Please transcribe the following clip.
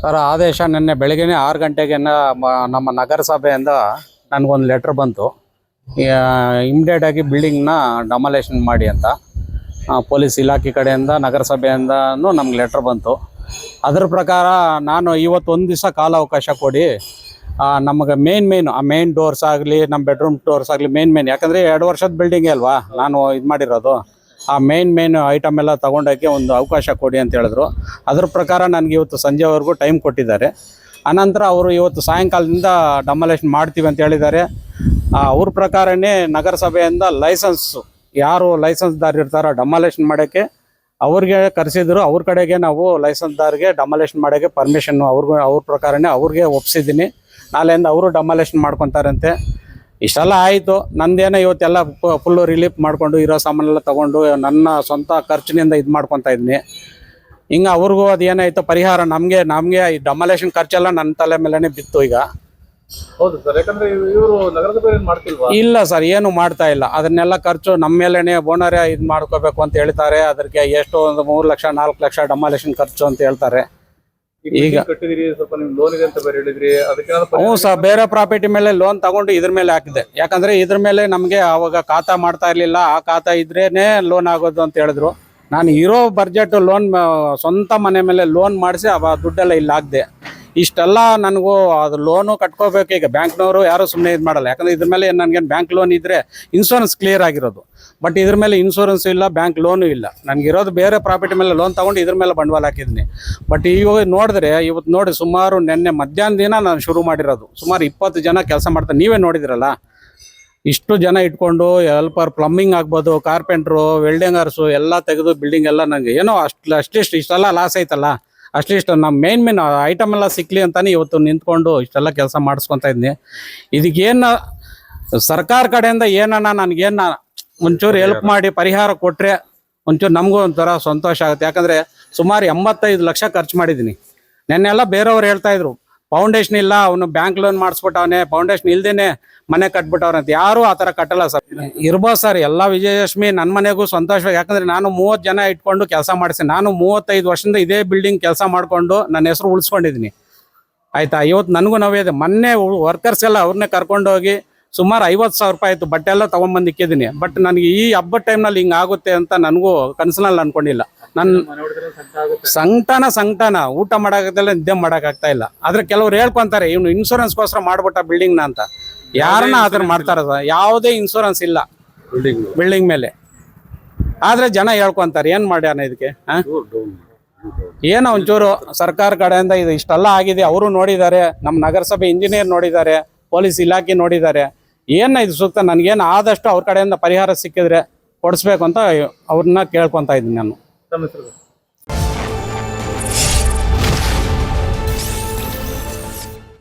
Sir ಆದೇಶ ನಿನ್ನೆ ಬೆಳಿಗ್ಗೆ ಆರು ಗಂಟೆಗೆ ನಮ್ಮ ನಗರಸಭೆಯಿಂದ ನನಗೊಂದು ಲೆಟ್ರ್ ಬಂತು. ಇಮಿಡಿಯೇಟ್ ಆಗಿ ಬಿಲ್ಡಿಂಗ್ನ ಡಮಲೇಷನ್ ಮಾಡಿ ಅಂತ ಪೊಲೀಸ್ ಇಲಾಖೆ ಕಡೆಯಿಂದ, ನಗರಸಭೆಯಿಂದನೂ ನಮ್ಗೆ ಲೆಟ್ರ್ ಬಂತು. ಅದ್ರ ಪ್ರಕಾರ ನಾನು ಇವತ್ತು ಒಂದು ದಿವಸ ಕಾಲಾವಕಾಶ ಕೊಡಿ ನಮಗೆ ಮೇನ್ ಮೇನ್ ಆ ಮೇನ್ ಡೋರ್ಸ್ ಆಗಲಿ ನಮ್ಮ ಬೆಡ್ರೂಮ್ ಡೋರ್ಸ್ ಆಗಲಿ ಮೇನ್ ಮೇನ್ ಯಾಕಂದರೆ ಎರಡು ವರ್ಷದ ಬಿಲ್ಡಿಂಗೇ ಅಲ್ವಾ, ನಾನು ಇದು ಮಾಡಿರೋದು. ಆ ಮೇನ್ ಮೇನ್ ಐಟಮ್ ಎಲ್ಲ ತೊಗೊಂಡೋಕ್ಕೆ ಒಂದು ಅವಕಾಶ ಕೊಡಿ ಅಂತ ಹೇಳಿದ್ರು. ಅದ್ರ ಪ್ರಕಾರ ನನಗೆ ಇವತ್ತು ಸಂಜೆವರೆಗೂ ಟೈಮ್ ಕೊಟ್ಟಿದ್ದಾರೆ. ಅನಂತರ ಅವರು ಇವತ್ತು ಸಾಯಂಕಾಲದಿಂದ ಡಮಲೇಷನ್ ಮಾಡ್ತೀವಿ ಅಂತ ಹೇಳಿದ್ದಾರೆ. ಅವ್ರ ಪ್ರಕಾರನೇ ನಗರಸಭೆಯಿಂದ ಲೈಸೆನ್ಸು ಯಾರು ಲೈಸೆನ್ಸ್ದಾರ್ ಇರ್ತಾರೋ ಡಮಲೇಷನ್ ಮಾಡೋಕ್ಕೆ ಅವ್ರಿಗೆ ಕರೆಸಿದ್ರು. ಅವ್ರ ಕಡೆಗೆ ನಾವು ಲೈಸೆನ್ಸ್ದಾರ್ಗೆ ಡಮಲೇಷನ್ ಮಾಡೋಕ್ಕೆ ಪರ್ಮಿಷನ್ನು ಅವ್ರಿಗೂ, ಅವ್ರ ಪ್ರಕಾರನೇ ಅವ್ರಿಗೆ ಒಪ್ಸಿದ್ದೀನಿ. ನಾಳೆಯಿಂದ ಅವರು ಡಮಲೇಷನ್ ಮಾಡ್ಕೊತಾರಂತೆ. ಇಷ್ಟೆಲ್ಲ ಆಯಿತು. ನಂದೇನೋ ಇವತ್ತೆಲ್ಲ ಫುಲ್ಲು ರಿಲೀಫ್ ಮಾಡಿಕೊಂಡು ಇರೋ ಸಾಮಾನೆಲ್ಲ ತೊಗೊಂಡು ನನ್ನ ಸ್ವಂತ ಖರ್ಚಿನಿಂದ ಇದು ಮಾಡ್ಕೊತಾ ಇದ್ದೀನಿ ಹಿಂಗೆ ಅವ್ರಿಗೂ ಅದೇನಾಯ್ತು ಪರಿಹಾರ ನಮಗೆ ನಮಗೆ ಈ ಡಮಲೇಷನ್ ಖರ್ಚೆಲ್ಲ ನನ್ನ ತಲೆ ಮೇಲೇ ಬಿತ್ತು ಈಗ. ಹೌದು ಸರ್ ಯಾಕಂದ್ರೆ ಇವರು ನಗರಸಭೆ ಮಾಡ್ತಿಲ್ವಾ? ಇಲ್ಲ ಸರ್ ಏನು ಮಾಡ್ತಾ ಇಲ್ಲ. ಅದನ್ನೆಲ್ಲ ಖರ್ಚು ನಮ್ಮ ಮೇಲೇನೆ ಓನರೇ ಇದು ಮಾಡ್ಕೋಬೇಕು ಅಂತ ಹೇಳ್ತಾರೆ. ಅದಕ್ಕೆ ಎಷ್ಟು ಒಂದು ಮೂರು ಲಕ್ಷ ನಾಲ್ಕು ಲಕ್ಷ ಡಮಾಲೇಷನ್ ಖರ್ಚು ಅಂತ ಹೇಳ್ತಾರೆ. ಈಗ ಈಗ- ಕಟ್ಟಿದಿರಿ ಸ್ವಲ್ಪ ನಿಮ್ ಲೋನ್ ಇದೆ ಅಂತ ಬೇರೆ ಹೇಳಿದ್ರಿ ಅದಕ್ಕೆ ಹ್ಞೂ ಸರ್ ಬೇರೆ ಪ್ರಾಪರ್ಟಿ ಮೇಲೆ ಲೋನ್ ತಗೊಂಡು ಇದ್ರ ಮೇಲೆ ಹಾಕಿದೆ ಯಾಕಂದ್ರೆ ಇದ್ರ ಮೇಲೆ ನಮಗೆ ಅವಾಗ ಖಾತಾ ಮಾಡ್ತಾ ಇರ್ಲಿಲ್ಲ. ಆ ಖಾತಾ ಇದ್ರೇನೆ ಲೋನ್ ಆಗೋದು ಅಂತ ಹೇಳಿದ್ರು. ನಾನು ಇರೋ ಬಜೆಟ್ ಲೋನ್ ಸ್ವಂತ ಮನೆ ಮೇಲೆ ಲೋನ್ ಮಾಡಿಸಿ ಅವ ದುಡ್ಡೆಲ್ಲ ಇಲ್ಲಿ ಹಾಕ್ದೆ. ಇಷ್ಟೆಲ್ಲ ನನಗೂ ಅದು ಲೋನು ಕಟ್ಕೋಬೇಕು. ಈಗ ಬ್ಯಾಂಕ್ನವರು ಯಾರು ಸುಮ್ಮನೆ ಇದು ಮಾಡಲ್ಲ. ಯಾಕಂದ್ರೆ ಇದ್ರ ಮೇಲೆ ನನಗೇನು ಬ್ಯಾಂಕ್ ಲೋನ್ ಇದ್ರೆ ಇನ್ಶೂರೆನ್ಸ್ ಕ್ಲಿಯರ್ ಆಗಿರೋದು. ಬಟ್ ಇದ್ರ ಮೇಲೆ ಇನ್ಶೂರೆನ್ಸ್ ಇಲ್ಲ, ಬ್ಯಾಂಕ್ ಲೋನು ಇಲ್ಲ. ನನಗಿರೋದು ಬೇರೆ ಪ್ರಾಪರ್ಟಿ ಮೇಲೆ ಲೋನ್ ತಗೊಂಡು ಇದ್ರ ಮೇಲೆ ಬಂಡವಾಳ ಹಾಕಿದ್ದೀನಿ ಬಟ್ ಇವಾಗ ನೋಡಿದ್ರೆ ಇವತ್ತು ನೋಡಿ ಸುಮಾರು ನಿನ್ನೆ ಮಧ್ಯಾಹ್ನ ದಿನ ನಾನು ಶುರು ಮಾಡಿರೋದು. ಸುಮಾರು ಇಪ್ಪತ್ತು ಜನ ಕೆಲಸ ಮಾಡ್ತಾರೆ ನೀವೇ ನೋಡಿದಿರಲ್ಲ? ಇಷ್ಟು ಜನ ಇಟ್ಕೊಂಡು ಹೆಲ್ಪರ್ ಪ್ಲಂಬಿಂಗ್ ಆಗ್ಬೋದು ಕಾರ್ಪೆಂಟ್ರು ವೆಲ್ಡಿಂಗರ್ಸು ಎಲ್ಲ ತೆಗೆದು ಬಿಲ್ಡಿಂಗ್ ಎಲ್ಲ ನನಗೆ ಏನೋ ಅಷ್ಟು ಅಷ್ಟಿಷ್ಟು ಇಷ್ಟೆಲ್ಲ ಲಾಸ್ ಐತಲ್ಲ ಅಷ್ಟಿಷ್ಟು ನಮ್ಮ ಮೇನ್ ಮೇನ್ ಐಟಮ್ ಎಲ್ಲ ಸಿಕ್ಲಿ ಅಂತಾನೆ ಇವತ್ತು ನಿಂತ್ಕೊಂಡು ಇಷ್ಟೆಲ್ಲ ಕೆಲಸ ಮಾಡಿಸ್ಕೊತಾ ಇದ್ದೀನಿ ಇದಕ್ಕೇನು ಸರ್ಕಾರ ಕಡೆಯಿಂದ ಏನನ್ನ ನನಗೇನ ಒಂಚೂರು ಹೆಲ್ಪ್ ಮಾಡಿ ಪರಿಹಾರ ಕೊಟ್ಟರೆ ಒಂಚೂರು ನಮಗೂ ಒಂಥರ ಸಂತೋಷ ಆಗುತ್ತೆ. ಯಾಕಂದರೆ ಸುಮಾರು ಎಂಬತ್ತೈದು ಲಕ್ಷ ಖರ್ಚು ಮಾಡಿದ್ದೀನಿ. ನೆನ್ನೆಲ್ಲ ಬೇರೆಯವ್ರು ಹೇಳ್ತಾ ಇದ್ರು ಫೌಂಡೇಶನ್ ಇಲ್ಲ, ಅವನು ಬ್ಯಾಂಕ್ ಲೋನ್ ಮಾಡಿಸ್ಬಿಟ್ಟವನೆ ಫೌಂಡೇಶನ್ ಇಲ್ದೇನೆ ಮನೆ ಕಟ್ಬಿಟ್ಟವ್ರಂತ ಯಾರು ಆ ಥರ ಕಟ್ಟಲ್ಲ ಸರ್. ಇರ್ಬೋದು ಸರ್, ಎಲ್ಲ ವಿಜಯಲಕ್ಷ್ಮಿ ನನ್ನ ಮನೆಗೂ ಸಂತೋಷವಾಗಿ, ಯಾಕಂದ್ರೆ ನಾನು ಮೂವತ್ತು ಜನ ಇಟ್ಕೊಂಡು ಕೆಲಸ ಮಾಡಿಸಿ, ನಾನು ಮೂವತ್ತೈದು ವರ್ಷದಿಂದ ಇದೇ ಬಿಲ್ಡಿಂಗ್ ಕೆಲಸ ಮಾಡಿಕೊಂಡು ನನ್ನ ಹೆಸರು ಉಳಿಸ್ಕೊಂಡಿದ್ದೀನಿ. ಆಯ್ತಾ? ಇವತ್ತು ನನಗೂ ಇದೆ. ಮೊನ್ನೆ ವರ್ಕರ್ಸ್ ಎಲ್ಲ ಅವ್ರನ್ನೇ ಕರ್ಕೊಂಡೋಗಿ ಸುಮಾರು ಐವತ್ತು ಸಾವಿರ ರೂಪಾಯಿ ಆಯಿತು, ಬಟ್ಟೆ ಎಲ್ಲ ತೊಗೊಂಬಂದು ಇಕ್ಕಿದ್ದೀನಿ. ಬಟ್ ನನಗೆ ಈ ಹಬ್ಬದ ಟೈಮ್ನಲ್ಲಿ ಹಿಂಗೆ ಆಗುತ್ತೆ ಅಂತ ನನಗೂ ಕನಸಿನಲ್ಲಿ ಅನ್ಕೊಂಡಿಲ್ಲ. ನನ್ನ ಸಂಕಟನ ಸಂಕಟನ ಊಟ ಮಾಡೋಕ್ಕಾಗಲ್ಲ ನಿದ್ದೆ ಮಾಡೋಕ್ಕಾಗ್ತಾ ಇಲ್ಲ. ಆದ್ರೆ ಕೆಲವ್ರು ಹೇಳ್ಕೊಂತಾರೆ ಇವನು ಇನ್ಶೂರೆನ್ಸ್ಗೋಸ್ಕರ ಮಾಡ್ಬಿಟ್ಟ ಬಿಲ್ಡಿಂಗ್ನ ಅಂತ. ಯಾರನ್ನ ಅದನ್ನ ಮಾಡ್ತಾರ ಯಾವುದೇ ಇನ್ಶೂರೆನ್ಸ್ ಇಲ್ಲ. ಬಿಲ್ಡಿಂಗ್ ಬಿಲ್ಡಿಂಗ್ ಮೇಲೆ. ಆದ್ರೆ ಜನ ಹೇಳ್ಕೊಂತಾರೆ ಏನ್ ಮಾಡ್ಯಾನ ಇದಕ್ಕೆ? ಏನೋ ಒಂಚೂರು ಸರ್ಕಾರ ಕಡೆಯಿಂದ ಇದು ಇಷ್ಟೆಲ್ಲ ಆಗಿದೆ. ಅವರು ನೋಡಿದ್ದಾರೆ ನಮ್ಮ ನಗರಸಭೆ ಇಂಜಿನಿಯರ್ ನೋಡಿದ್ದಾರೆ ಪೊಲೀಸ್ ಇಲಾಖೆ ನೋಡಿದ್ದಾರೆ. ಏನ ಇದು ಸೂಕ್ತ? ನನಗೇನು ಆದಷ್ಟು ಅವ್ರ ಕಡೆಯಿಂದ ಪರಿಹಾರ ಸಿಕ್ಕಿದ್ರೆ ಕೊಡಿಸ್ಬೇಕು ಅಂತ ಅವ್ರನ್ನ ಕೇಳ್ಕೊತಾ ಇದ್ದೀನಿ ನಾನು. ತಮ್ಮ ಹೆಸರು